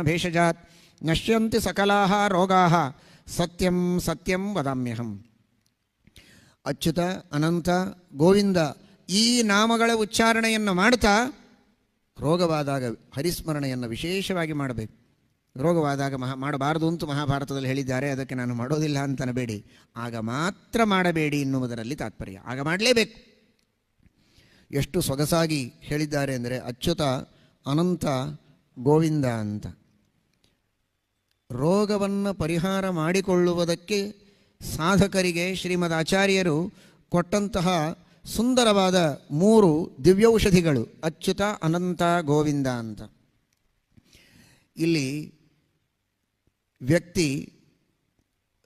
ಭೇಷಜಾತ್ ನಶ್ಯಂತಿ ಸಕಲಾಹ ರೋಗಾಹ ಸತ್ಯಂ ಸತ್ಯಂ ವದಾಮ್ಯಹಂ ಅಚ್ಯುತ ಅನಂತ ಗೋವಿಂದ ಈ ನಾಮಗಳ ಉಚ್ಚಾರಣೆಯನ್ನು ಮಾಡ್ತಾ ರೋಗವಾದಾಗ ಹರಿಸ್ಮರಣೆಯನ್ನು ವಿಶೇಷವಾಗಿ ಮಾಡಬೇಕು. ರೋಗವಾದಾಗ ಮಹಾ ಮಾಡಬಾರದು ಅಂತೂ ಮಹಾಭಾರತದಲ್ಲಿ ಹೇಳಿದ್ದಾರೆ. ಅದಕ್ಕೆ ನಾನು ಮಾಡೋದಿಲ್ಲ ಅಂತನಬೇಡಿ. ಆಗ ಮಾತ್ರ ಮಾಡಬೇಡಿ ಎನ್ನುವುದರಲ್ಲಿ ತಾತ್ಪರ್ಯ. ಆಗ ಮಾಡಲೇಬೇಕು. ಎಷ್ಟು ಸೊಗಸಾಗಿ ಹೇಳಿದ್ದಾರೆ ಅಂದರೆ ಅಚ್ಯುತ, ಅನಂತ, ಗೋವಿಂದ ಅಂತ. ರೋಗವನ್ನು ಪರಿಹಾರ ಮಾಡಿಕೊಳ್ಳುವುದಕ್ಕೆ ಸಾಧಕರಿಗೆ ಶ್ರೀಮದ್ ಆಚಾರ್ಯರು ಕೊಟ್ಟಂತಹ ಸುಂದರವಾದ ಮೂರು ದಿವ್ಯೌಷಧಿಗಳು, ಅಚ್ಯುತ, ಅನಂತ, ಗೋವಿಂದ ಅಂತ. ಇಲ್ಲಿ ವ್ಯಕ್ತಿ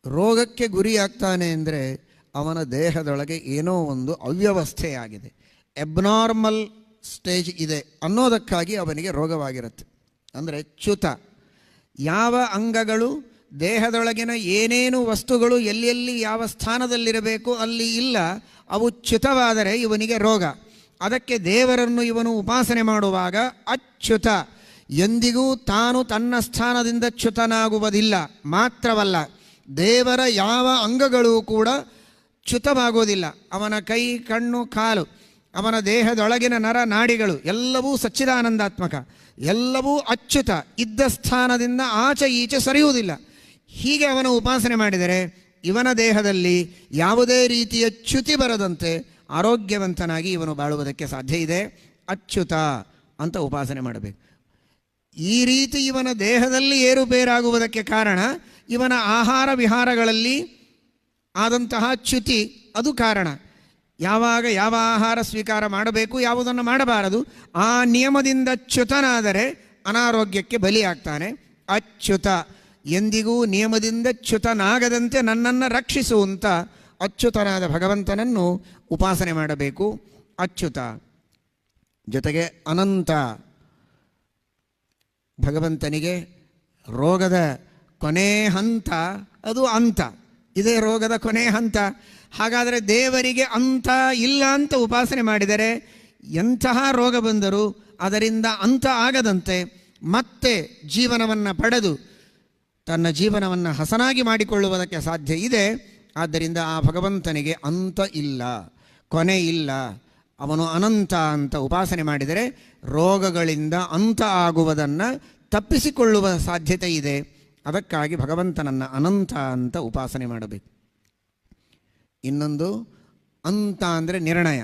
ರೋಗಕ್ಕೆ ಗುರಿಯಾಗ್ತಾನೆ ಅಂದರೆ ಅವನ ದೇಹದೊಳಗೆ ಏನೋ ಒಂದು ಅವ್ಯವಸ್ಥೆಯಾಗಿದೆ. ಎಬ್ನಾರ್ಮಲ್ ಸ್ಟೇಜ್ ಇದೆ ಅನ್ನೋದಕ್ಕಾಗಿ ಅವನಿಗೆ ರೋಗವಾಗಿರುತ್ತೆ. ಅಂದರೆ ಚ್ಯುತ. ಯಾವ ಅಂಗಗಳು ದೇಹದೊಳಗಿನ ಏನೇನು ವಸ್ತುಗಳು ಎಲ್ಲೆಲ್ಲಿ ಯಾವ ಸ್ಥಾನದಲ್ಲಿರಬೇಕು ಅಲ್ಲಿ ಇಲ್ಲ, ಅವು ಚ್ಯುತವಾದರೆ ಇವನಿಗೆ ರೋಗ. ಅದಕ್ಕೆ ದೇವರನ್ನು ಇವನು ಉಪಾಸನೆ ಮಾಡುವಾಗ ಅಚ್ಯುತ. ಎಂದಿಗೂ ತಾನು ತನ್ನ ಸ್ಥಾನದಿಂದ ಚ್ಯುತನಾಗುವುದಿಲ್ಲ, ಮಾತ್ರವಲ್ಲ, ದೇವರ ಯಾವ ಅಂಗಗಳು ಕೂಡ ಚ್ಯುತವಾಗುವುದಿಲ್ಲ. ಅವನ ಕೈ, ಕಣ್ಣು, ಕಾಲು, ಅವನ ದೇಹದೊಳಗಿನ ನರ ನಾಡಿಗಳು ಎಲ್ಲವೂ ಸಚ್ಚಿದಾನಂದಾತ್ಮಕ. ಎಲ್ಲವೂ ಅಚ್ಯುತ ಇದ್ದ ಸ್ಥಾನದಿಂದ ಆಚೆ ಈಚೆ ಸರಿಯುವುದಿಲ್ಲ. ಹೀಗೆ ಅವನು ಉಪಾಸನೆ ಮಾಡಿದರೆ ಇವನ ದೇಹದಲ್ಲಿ ಯಾವುದೇ ರೀತಿಯ ಚ್ಯುತಿ ಬರದಂತೆ ಆರೋಗ್ಯವಂತನಾಗಿ ಇವನು ಬಾಳುವುದಕ್ಕೆ ಸಾಧ್ಯ ಇದೆ. ಅಚ್ಯುತ ಅಂತ ಉಪಾಸನೆ ಮಾಡಬೇಕು. ಈ ರೀತಿ ಇವನ ದೇಹದಲ್ಲಿ ಏರುಪೇರಾಗುವುದಕ್ಕೆ ಕಾರಣ ಇವನ ಆಹಾರ ವಿಹಾರಗಳಲ್ಲಿ ಆದಂತಹ ಚ್ಯುತಿ, ಅದು ಕಾರಣ. ಯಾವಾಗ ಯಾವ ಆಹಾರ ಸ್ವೀಕಾರ ಮಾಡಬೇಕು ಯಾವುದನ್ನು ಮಾಡಬಾರದು, ಆ ನಿಯಮದಿಂದ ಚ್ಯುತನಾದರೆ ಅನಾರೋಗ್ಯಕ್ಕೆ ಬಲಿಯಾಗ್ತಾನೆ. ಅಚ್ಯುತ, ಎಂದಿಗೂ ನಿಯಮದಿಂದ ಚ್ಯುತನಾಗದಂತೆ ನನ್ನನ್ನು ರಕ್ಷಿಸುವಂತ ಅಚ್ಯುತನಾದ ಭಗವಂತನನ್ನು ಉಪಾಸನೆ ಮಾಡಬೇಕು. ಅಚ್ಯುತ, ಜೊತೆಗೆ ಅನಂತ, ಭಗವಂತನಿಗೆ ರೋಗದ ಕೊನೆ ಹಂತ ಅದು ಅಂತ. ಇದೇ ರೋಗದ ಕೊನೆ ಹಂತ. ಹಾಗಾದರೆ ದೇವರಿಗೆ ಅಂತ ಇಲ್ಲ ಅಂತ ಉಪಾಸನೆ ಮಾಡಿದರೆ ಎಂತಹ ರೋಗ ಬಂದರೂ ಅದರಿಂದ ಅಂತ ಆಗದಂತೆ ಮತ್ತೆ ಜೀವನವನ್ನು ಪಡೆದು ತನ್ನ ಜೀವನವನ್ನು ಹಸನಾಗಿ ಮಾಡಿಕೊಳ್ಳುವುದಕ್ಕೆ ಸಾಧ್ಯ ಇದೆ. ಆದ್ದರಿಂದ ಆ ಭಗವಂತನಿಗೆ ಅಂತ ಇಲ್ಲ, ಕೊನೆ ಇಲ್ಲ. ಅವನು ಅನಂತ ಅಂತ ಉಪಾಸನೆ ಮಾಡಿದರೆ ರೋಗಗಳಿಂದ ಅಂತ ಆಗುವುದನ್ನು ತಪ್ಪಿಸಿಕೊಳ್ಳುವ ಸಾಧ್ಯತೆ ಇದೆ. ಅದಕ್ಕಾಗಿ ಭಗವಂತನನ್ನು ಅನಂತ ಅಂತ ಉಪಾಸನೆ ಮಾಡಬೇಕು. ಇನ್ನೊಂದು ಅಂತ ಅಂದರೆ ನಿರ್ಣಯ.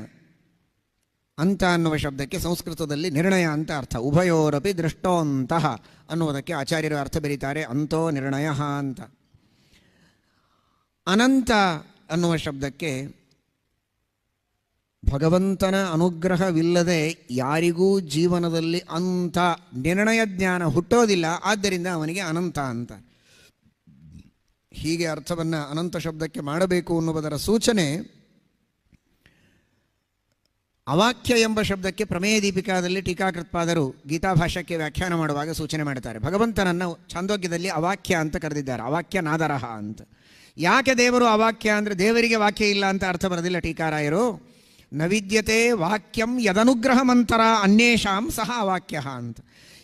ಅಂತ ಅನ್ನುವ ಶಬ್ದಕ್ಕೆ ಸಂಸ್ಕೃತದಲ್ಲಿ ನಿರ್ಣಯ ಅಂತ ಅರ್ಥ. ಉಭಯೋರಪಿ ದೃಷ್ಟೋಂತಹ ಅನ್ನುವುದಕ್ಕೆ ಆಚಾರ್ಯರು ಅರ್ಥ ಬರೀತಾರೆ, ಅಂತೋ ನಿರ್ಣಯ ಅಂತ. ಅನಂತ ಅನ್ನುವ ಶಬ್ದಕ್ಕೆ ಭಗವಂತನ ಅನುಗ್ರಹವಿಲ್ಲದೆ ಯಾರಿಗೂ ಜೀವನದಲ್ಲಿ ಅಂಥ ನಿರ್ಣಯ ಜ್ಞಾನ ಹುಟ್ಟೋದಿಲ್ಲ, ಆದ್ದರಿಂದ ಅವನಿಗೆ ಅನಂತ ಅಂತ. ಹೀಗೆ ಅರ್ಥವನ್ನು ಅನಂತ ಶಬ್ದಕ್ಕೆ ಮಾಡಬೇಕು ಅನ್ನುವುದರ ಸೂಚನೆ ಅವಾಕ್ಯ ಎಂಬ ಶಬ್ದಕ್ಕೆ ಪ್ರಮೇಯ ದೀಪಿಕಾದಲ್ಲಿ ಟೀಕಾಕೃತ್ಪಾದರು ಗೀತಾ ಭಾಷ್ಯಕ್ಕೆ ವ್ಯಾಖ್ಯಾನ ಮಾಡುವಾಗ ಸೂಚನೆ ಮಾಡುತ್ತಾರೆ. ಭಗವಂತನನ್ನು ಛಾಂದೋಗ್ಯದಲ್ಲಿ ಅವಾಕ್ಯ ಅಂತ ಕರೆದಿದ್ದಾರೆ. ಅವಾಕ್ಯ ನಾದರಹ ಅಂತ. ಯಾಕೆ ದೇವರು ಅವಾಕ್ಯ ಅಂದರೆ ದೇವರಿಗೆ ವಾಕ್ಯ ಇಲ್ಲ ಅಂತ ಅರ್ಥ ಬರೋದಿಲ್ಲ ಟೀಕಾರಾಯರು? ನವಿದ್ಯತೆ ವಾಕ್ಯಂ ಯದನುಗ್ರಹಮಂತರ ಅನ್ಯೇಷಾಂ ಸಹ ವಾಕ್ಯ ಅಂತ.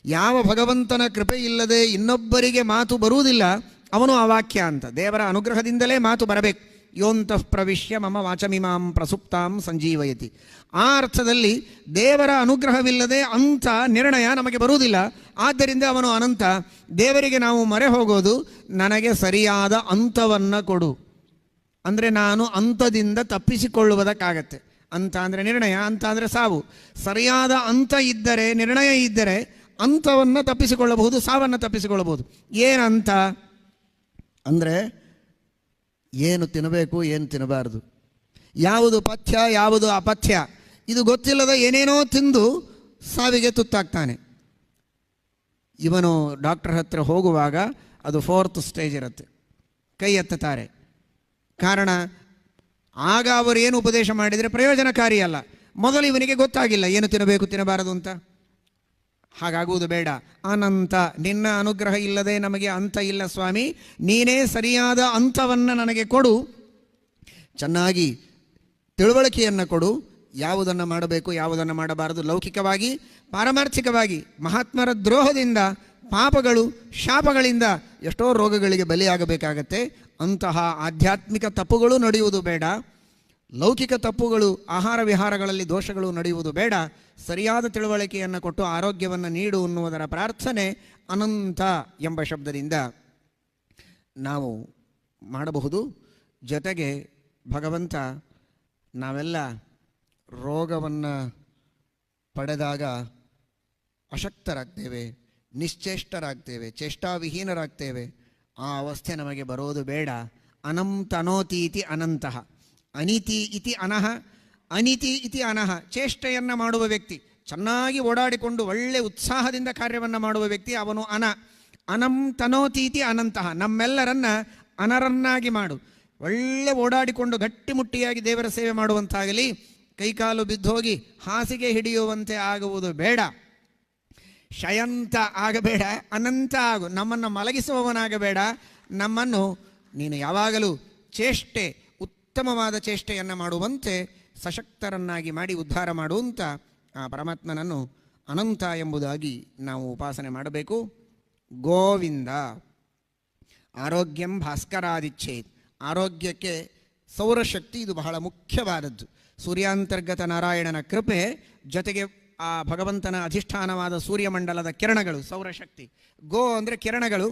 ಯಾವ ಭಗವಂತನ ಕೃಪೆ ಇಲ್ಲದೆ ಇನ್ನೊಬ್ಬರಿಗೆ ಮಾತು ಬರುವುದಿಲ್ಲ, ಅವನು ಆ ವಾಕ್ಯ ಅಂತ. ದೇವರ ಅನುಗ್ರಹದಿಂದಲೇ ಮಾತು ಬರಬೇಕು. ಯೋಂತಃ ಪ್ರವಿಶ್ಯ ಮಮ ವಾಚಮಿಮಾಂ ಪ್ರಸುಪ್ತಾಂ ಸಂಜೀವಯತಿ. ಆ ಅರ್ಥದಲ್ಲಿ ದೇವರ ಅನುಗ್ರಹವಿಲ್ಲದೆ ಅಂತ ನಿರ್ಣಯ ನಮಗೆ ಬರುವುದಿಲ್ಲ. ಆದ್ದರಿಂದ ಅವನು ಅನಂತ, ದೇವರಿಗೆ ನಾವು ಮರೆ ಹೋಗೋದು, ನನಗೆ ಸರಿಯಾದ ಅಂತವನ್ನು ಕೊಡು. ಅಂದರೆ ನಾನು ಅಂತದಿಂದ ತಪ್ಪಿಸಿಕೊಳ್ಳುವುದಕ್ಕಾಗತ್ತೆ. ಅಂತ ಅಂದರೆ ನಿರ್ಣಯ, ಅಂತ ಅಂದರೆ ಸಾವು. ಸರಿಯಾದ ಅಂತ ಇದ್ದರೆ, ನಿರ್ಣಯ ಇದ್ದರೆ ಅಂತವನ್ನು ತಪ್ಪಿಸಿಕೊಳ್ಳಬಹುದು, ಸಾವನ್ನು ತಪ್ಪಿಸಿಕೊಳ್ಳಬಹುದು. ಏನಂತ ಅಂದರೆ ಏನು ತಿನ್ನಬೇಕು ಏನು ತಿನ್ನಬಾರ್ದು. ಯಾವುದು ಪಥ್ಯ, ಯಾವುದು ಅಪಥ್ಯ, ಇದು ಗೊತ್ತಿಲ್ಲದ ಏನೇನೋ ತಿಂದು ಸಾವಿಗೆ ತುತ್ತಾಗ್ತಾನೆ. ಇವನು ಡಾಕ್ಟರ್ ಹತ್ರ ಹೋಗುವಾಗ ಅದು ಫೋರ್ತ್ ಸ್ಟೇಜ್ ಇರುತ್ತೆ. ಕೈ ಎತ್ತುತ್ತಾರೆ. ಕಾರಣ ಆಗ ಅವರು ಏನು ಉಪದೇಶ ಮಾಡಿದರೆ ಪ್ರಯೋಜನಕಾರಿ ಅಲ್ಲ. ಮೊದಲು ಇವನಿಗೆ ಗೊತ್ತಾಗಿಲ್ಲ, ಏನು ತಿನ್ನಬೇಕು, ತಿನ್ನಬಾರದು ಅಂತ. ಹಾಗಾಗುವುದು ಬೇಡ. ಅನಂತ, ನಿನ್ನ ಅನುಗ್ರಹ ಇಲ್ಲದೆ ನಮಗೆ ಅಂತ ಇಲ್ಲ ಸ್ವಾಮಿ. ನೀನೇ ಸರಿಯಾದ ಅಂತವನ್ನು ನನಗೆ ಕೊಡು. ಚೆನ್ನಾಗಿ ತಿಳುವಳಿಕೆಯನ್ನು ಕೊಡು. ಯಾವುದನ್ನು ಮಾಡಬೇಕು, ಯಾವುದನ್ನು ಮಾಡಬಾರದು, ಲೌಕಿಕವಾಗಿ, ಪಾರಮಾರ್ಥಿಕವಾಗಿ, ಮಹಾತ್ಮರ ದ್ರೋಹದಿಂದ ಪಾಪಗಳು, ಶಾಪಗಳಿಂದ ಎಷ್ಟೋ ರೋಗಗಳಿಗೆ ಬಲಿಯಾಗಬೇಕಾಗತ್ತೆ. ಅಂತಹ ಆಧ್ಯಾತ್ಮಿಕ ತಪ್ಪುಗಳು ನಡೆಯುವುದು ಬೇಡ. ಲೌಕಿಕ ತಪ್ಪುಗಳು, ಆಹಾರ ವಿಹಾರಗಳಲ್ಲಿ ದೋಷಗಳು ನಡೆಯುವುದು ಬೇಡ. ಸರಿಯಾದ ತಿಳುವಳಿಕೆಯನ್ನು ಕೊಟ್ಟು ಆರೋಗ್ಯವನ್ನು ನೀಡು ಅನ್ನುವುದರ ಪ್ರಾರ್ಥನೆ ಅನಂತ ಎಂಬ ಶಬ್ದದಿಂದ ನಾವು ಮಾಡಬಹುದು. ಜೊತೆಗೆ ಭಗವಂತ ನಾವೆಲ್ಲ ರೋಗವನ್ನು ಪಡೆದಾಗ ಅಶಕ್ತರಾಗ್ತೇವೆ. ನಿಶ್ಚೇಷ್ಟರಾಗ್ತೇವೆ, ಚೇಷ್ಟಾವಿಹೀನರಾಗ್ತೇವೆ. ಆ ಅವಸ್ಥೆ ನಮಗೆ ಬರೋದು ಬೇಡ. ಅನಂತನೋತಿ ಇತಿ ಅನಂತಃ. ಅನಿತಿ ಇತಿ ಅನಹ, ಅನಿತಿ ಇತಿ ಅನಹ. ಚೇಷ್ಟೆಯನ್ನು ಮಾಡುವ ವ್ಯಕ್ತಿ, ಚೆನ್ನಾಗಿ ಓಡಾಡಿಕೊಂಡು ಒಳ್ಳೆ ಉತ್ಸಾಹದಿಂದ ಕಾರ್ಯವನ್ನು ಮಾಡುವ ವ್ಯಕ್ತಿ ಅವನು ಅನ. ಅನಂ ತನೋತೀತಿ ಅನಂತಹ ನಮ್ಮೆಲ್ಲರನ್ನ ಅನರನ್ನಾಗಿ ಮಾಡು. ಒಳ್ಳೆ ಓಡಾಡಿಕೊಂಡು ಗಟ್ಟಿಮುಟ್ಟಿಯಾಗಿ ದೇವರ ಸೇವೆ ಮಾಡುವಂತಾಗಲಿ, ಕೈಕಾಲು ಬಿದ್ದೋಗಿ ಹಾಸಿಗೆ ಹಿಡಿಯುವಂತೆ ಆಗುವುದು ಬೇಡ. ಶಯಂತ ಆಗಬೇಡ, ಅನಂತ ಆಗು, ನಮ್ಮನ್ನು ಮಲಗಿಸುವವನಾಗಬೇಡ, ನಮ್ಮನ್ನು ನೀನು ಯಾವಾಗಲೂ ಚೇಷ್ಟೆ, ಉತ್ತಮವಾದ ಚೇಷ್ಟೆಯನ್ನು ಮಾಡುವಂತೆ ಸಶಕ್ತರನ್ನಾಗಿ ಮಾಡಿ ಉದ್ಧಾರ ಮಾಡುವಂಥ ಆ ಪರಮಾತ್ಮನನ್ನು ಅನಂತ ಎಂಬುದಾಗಿ ನಾವು ಉಪಾಸನೆ ಮಾಡಬೇಕು. ಗೋವಿಂದ. ಆರೋಗ್ಯಂ ಭಾಸ್ಕರಾದಿಚ್ಛೇದ್ ಆರೋಗ್ಯಕ್ಕೆ ಸೌರಶಕ್ತಿ, ಇದು ಬಹಳ ಮುಖ್ಯವಾದದ್ದು. ಸೂರ್ಯಾಂತರ್ಗತ ನಾರಾಯಣನ ಕೃಪೆ ಜೊತೆಗೆ ಆ ಭಗವಂತನ ಅಧಿಷ್ಠಾನವಾದ ಸೂರ್ಯಮಂಡಲದ ಕಿರಣಗಳು, ಸೌರಶಕ್ತಿ. ಗೋ ಅಂದರೆ ಕಿರಣಗಳು.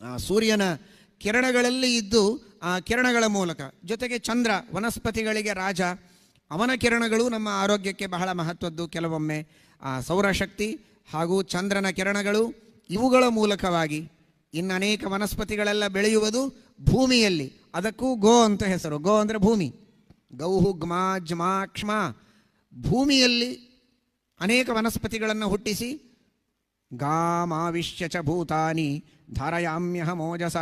ಆ ಸೂರ್ಯನ ಕಿರಣಗಳಲ್ಲಿ ಇದ್ದು ಆ ಕಿರಣಗಳ ಮೂಲಕ, ಜೊತೆಗೆ ಚಂದ್ರ, ವನಸ್ಪತಿಗಳಿಗೆ ರಾಜ, ಅವನ ಕಿರಣಗಳು ನಮ್ಮ ಆರೋಗ್ಯಕ್ಕೆ ಬಹಳ ಮಹತ್ವದ್ದು ಕೆಲವೊಮ್ಮೆ. ಆ ಸೌರಶಕ್ತಿ ಹಾಗೂ ಚಂದ್ರನ ಕಿರಣಗಳು ಇವುಗಳ ಮೂಲಕವಾಗಿ ಇನ್ನು ಅನೇಕ ವನಸ್ಪತಿಗಳೆಲ್ಲ ಬೆಳೆಯುವುದು ಭೂಮಿಯಲ್ಲಿ. ಅದಕ್ಕೂ ಗೋ ಅಂತ ಹೆಸರು. ಗೋ ಅಂದರೆ ಭೂಮಿ. ಗೌಹು ಗ್ಮಾ ಜ್ಮಾ ಕ್ಷ್ಮ ಭೂಮಿಯಲ್ಲಿ ಅನೇಕ ವನಸ್ಪತಿಗಳನ್ನು ಹುಟ್ಟಿಸಿ. ಗಾಮಾವಿಶ್ಯ ಚ ಭೂತಾನಿ ಧಾರಯಾಮ್ಯಹ ಮೋಜಸ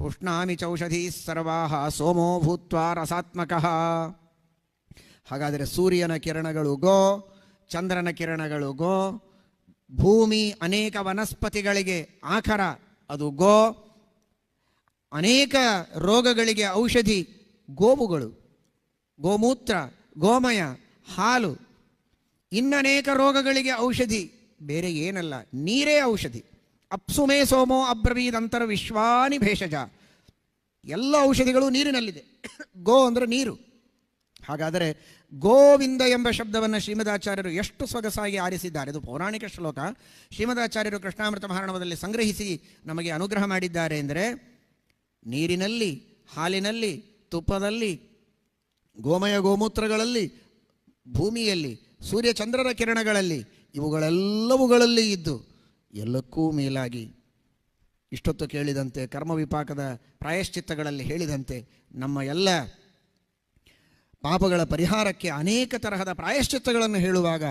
ಉಷ್ಣಾಮಿ ಚೌಷಧಿ ಸರ್ವಾಹ ಸೋಮೋ ಭೂತ್ವ ರಸಾತ್ಮಕಃ. ಹಾಗಾದರೆ ಸೂರ್ಯನ ಕಿರಣಗಳು ಗೋ, ಚಂದ್ರನ ಕಿರಣಗಳು ಗೋ, ಭೂಮಿ ಅನೇಕ ವನಸ್ಪತಿಗಳಿಗೆ ಆಖರ ಅದು ಗೋ. ಅನೇಕ ರೋಗಗಳಿಗೆ ಔಷಧಿ ಗೋವುಗಳು, ಗೋಮೂತ್ರ, ಗೋಮಯ, ಹಾಲು ಇನ್ನನೇಕ ರೋಗಗಳಿಗೆ ಔಷಧಿ. ಬೇರೆ ಏನಲ್ಲ, ನೀರೇ ಔಷಧಿ. ಅಪ್ಸುಮೇ ಸೋಮೋ ಅಬ್ರವೀದ್ ಅಂತರ ವಿಶ್ವಾನಿ ಭೇಷಜ. ಎಲ್ಲ ಔಷಧಿಗಳು ನೀರಿನಲ್ಲಿದೆ. ಗೋ ಅಂದರೆ ನೀರು. ಹಾಗಾದರೆ ಗೋವಿಂದ ಎಂಬ ಶಬ್ದವನ್ನು ಶ್ರೀಮದಾಚಾರ್ಯರು ಎಷ್ಟು ಸೊಗಸಾಗಿ ಆರಿಸಿದ್ದಾರೆ. ಇದು ಪೌರಾಣಿಕ ಶ್ಲೋಕ. ಶ್ರೀಮದಾಚಾರ್ಯರು ಕೃಷ್ಣಾಮೃತ ಮಹಾರಣವದಲ್ಲಿ ಸಂಗ್ರಹಿಸಿ ನಮಗೆ ಅನುಗ್ರಹ ಮಾಡಿದ್ದಾರೆ ಎಂದರೆ, ನೀರಿನಲ್ಲಿ, ಹಾಲಿನಲ್ಲಿ, ತುಪ್ಪದಲ್ಲಿ, ಗೋಮಯ ಗೋಮೂತ್ರಗಳಲ್ಲಿ, ಭೂಮಿಯಲ್ಲಿ ಸೂರ್ಯಚಂದ್ರರ ಕಿರಣಗಳಲ್ಲಿ ಇವುಗಳೆಲ್ಲವುಗಳಲ್ಲಿ ಇದ್ದು ಎಲ್ಲಕ್ಕೂ ಮೇಲಾಗಿ ಇಷ್ಟೊತ್ತು ಕೇಳಿದಂತೆ ಕರ್ಮ ವಿಪಾಕದ ಪ್ರಾಯಶ್ಚಿತ್ತಗಳಲ್ಲಿ ಹೇಳಿದಂತೆ ನಮ್ಮ ಎಲ್ಲ ಪಾಪಗಳ ಪರಿಹಾರಕ್ಕೆ ಅನೇಕ ತರಹದ ಪ್ರಾಯಶ್ಚಿತ್ತಗಳನ್ನು ಹೇಳುವಾಗ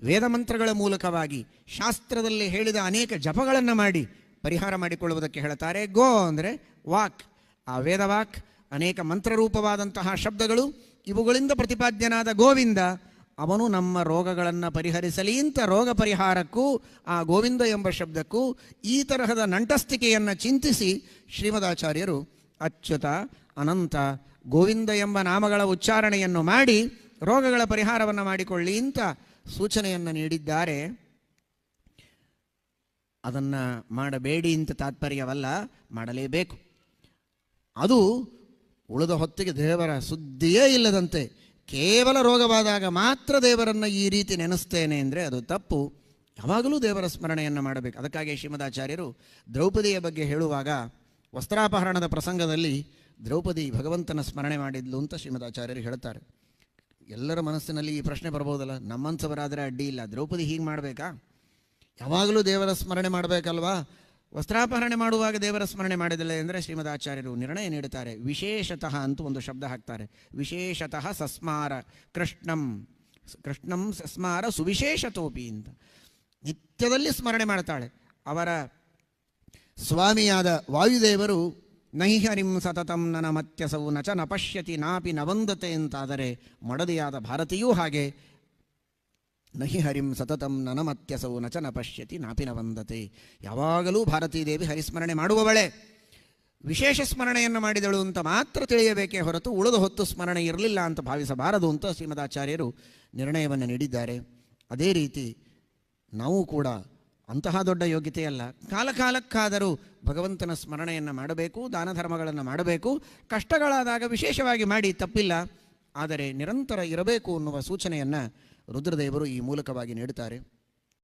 ವೇದ ಮಂತ್ರಗಳ ಮೂಲಕವಾಗಿ ಶಾಸ್ತ್ರದಲ್ಲಿ ಹೇಳಿದ ಅನೇಕ ಜಪಗಳನ್ನು ಮಾಡಿ ಪರಿಹಾರ ಮಾಡಿಕೊಳ್ಳುವುದಕ್ಕೆ ಹೇಳ್ತಾರೆ ಗೋ ಅಂದರೆ ವಾಕ್. ಆ ವೇದವಾಕ್ ಅನೇಕ ಮಂತ್ರರೂಪವಾದಂತಹ ಶಬ್ದಗಳು ಇವುಗಳಿಂದ ಪ್ರತಿಪಾದ್ಯನಾದ ಗೋವಿಂದ ಅವನು ನಮ್ಮ ರೋಗಗಳನ್ನು ಪರಿಹರಿಸಲಿ ಅಂತ ರೋಗ ಪರಿಹಾರಕ್ಕೂ, ಆ ಗೋವಿಂದ ಎಂಬ ಶಬ್ದಕ್ಕೂ ಈ ತರಹದ ನಂಟಸ್ತಿಕೆಯನ್ನು ಚಿಂತಿಸಿ ಶ್ರೀಮದಾಚಾರ್ಯರು ಅಚ್ಯುತ, ಅನಂತ, ಗೋವಿಂದ ಎಂಬ ನಾಮಗಳ ಉಚ್ಚಾರಣೆಯನ್ನು ಮಾಡಿ ರೋಗಗಳ ಪರಿಹಾರವನ್ನು ಮಾಡಿಕೊಳ್ಳಿ ಅಂತ ಸೂಚನೆಯನ್ನು ನೀಡಿದ್ದಾರೆ. ಅದನ್ನು ಮಾಡಬೇಡಿ ಅಂತ ತಾತ್ಪರ್ಯವಲ್ಲ, ಮಾಡಲೇಬೇಕು. ಅದು ಉಳಿದ ಹೊತ್ತಿಗೆ ದೇವರ ಸುದ್ದಿಯೇ ಇಲ್ಲದಂತೆ ಕೇವಲ ರೋಗವಾದಾಗ ಮಾತ್ರ ದೇವರನ್ನು ಈ ರೀತಿ ನೆನೆಸ್ತೇನೆ ಅಂದರೆ ಅದು ತಪ್ಪು. ಯಾವಾಗಲೂ ದೇವರ ಸ್ಮರಣೆಯನ್ನು ಮಾಡಬೇಕು. ಅದಕ್ಕಾಗಿ ಶ್ರೀಮದಾಚಾರ್ಯರು ದ್ರೌಪದಿಯ ಬಗ್ಗೆ ಹೇಳುವಾಗ ವಸ್ತ್ರಾಪಹರಣದ ಪ್ರಸಂಗದಲ್ಲಿ ದ್ರೌಪದಿ ಭಗವಂತನ ಸ್ಮರಣೆ ಮಾಡಿದ್ಲು ಅಂತ ಶ್ರೀಮದಾಚಾರ್ಯರು ಹೇಳ್ತಾರೆ. ಎಲ್ಲರ ಮನಸ್ಸಿನಲ್ಲಿ ಈ ಪ್ರಶ್ನೆ ಬರ್ಬೋದಲ್ಲ? ನಮ್ಮಂಥವರಾದರೆ ಅಡ್ಡಿ ಇಲ್ಲ. ದ್ರೌಪದಿ ಹೀಗೆ ಮಾಡಬೇಕಾ? ಯಾವಾಗಲೂ ದೇವರ ಸ್ಮರಣೆ ಮಾಡಬೇಕಲ್ವಾ? ವಸ್ತ್ರಾಪಹರಣೆ ಮಾಡುವಾಗ ದೇವರ ಸ್ಮರಣೆ ಮಾಡಿದಿಲ್ಲ ಅಂದರೆ ಶ್ರೀಮದ್ ಆಚಾರ್ಯರು ನಿರ್ಣಯ ನೀಡುತ್ತಾರೆ. ವಿಶೇಷತಃ ಅಂತ ಒಂದು ಶಬ್ದ ಹಾಕ್ತಾರೆ. ವಿಶೇಷತಃ ಸಸ್ಮಾರ ಕೃಷ್ಣಂ. ಕೃಷ್ಣಂ ಸಸ್ಮಾರ ಸುವಿಶೇಷತೋಪಿ ಅಂತ. ನಿತ್ಯದಲ್ಲಿ ಸ್ಮರಣೆ ಮಾಡ್ತಾಳೆ. ಅವರ ಸ್ವಾಮಿಯಾದ ವಾಯುದೇವರು, ನಹಿ ಹರಿಂ ಸತತಂ ನನ ಮತ್ಯಸವು ನಚ ನಪಶ್ಯತಿ ನಾಪಿ ನವಂದತೆ ಅಂತಾದರೆ ಮಡದಿಯಾದ ಭಾರತೀಯೂ ಹಾಗೆ. ನಹಿ ಹರಿಂ ಸತತಂ ನನಮತ್ಯಸವು ನಚ ನ ಪಶ್ಯತಿ ನಾಪಿನ ವಂದತೆ. ಯಾವಾಗಲೂ ಭಾರತೀದೇವಿ ಹರಿಸ್ಮರಣೆ ಮಾಡುವವಳೆ. ವಿಶೇಷ ಸ್ಮರಣೆಯನ್ನು ಮಾಡಿದಳು ಅಂತ ಮಾತ್ರ ತಿಳಿಯಬೇಕೇ ಹೊರತು ಉಳಿದ ಹೊತ್ತು ಸ್ಮರಣೆ ಇರಲಿಲ್ಲ ಅಂತ ಭಾವಿಸಬಾರದು ಅಂತ ಶ್ರೀಮದಾಚಾರ್ಯರು ನಿರ್ಣಯವನ್ನು ನೀಡಿದ್ದಾರೆ. ಅದೇ ರೀತಿ ನಾವು ಕೂಡ ಅಂತಹ ದೊಡ್ಡ ಯೋಗ್ಯತೆಯಲ್ಲ. ಕಾಲಕಾಲಕ್ಕಾದರೂ ಭಗವಂತನ ಸ್ಮರಣೆಯನ್ನು ಮಾಡಬೇಕು, ದಾನ ಧರ್ಮಗಳನ್ನು ಮಾಡಬೇಕು. ಕಷ್ಟಗಳಾದಾಗ ವಿಶೇಷವಾಗಿ ಮಾಡಿ ತಪ್ಪಿಲ್ಲ. ಆದರೆ ನಿರಂತರ ಇರಬೇಕು ಅನ್ನುವ ಸೂಚನೆಯನ್ನು ರುದ್ರದೇವರು ಈ ಮೂಲಕವಾಗಿ ನೀಡುತ್ತಾರೆ.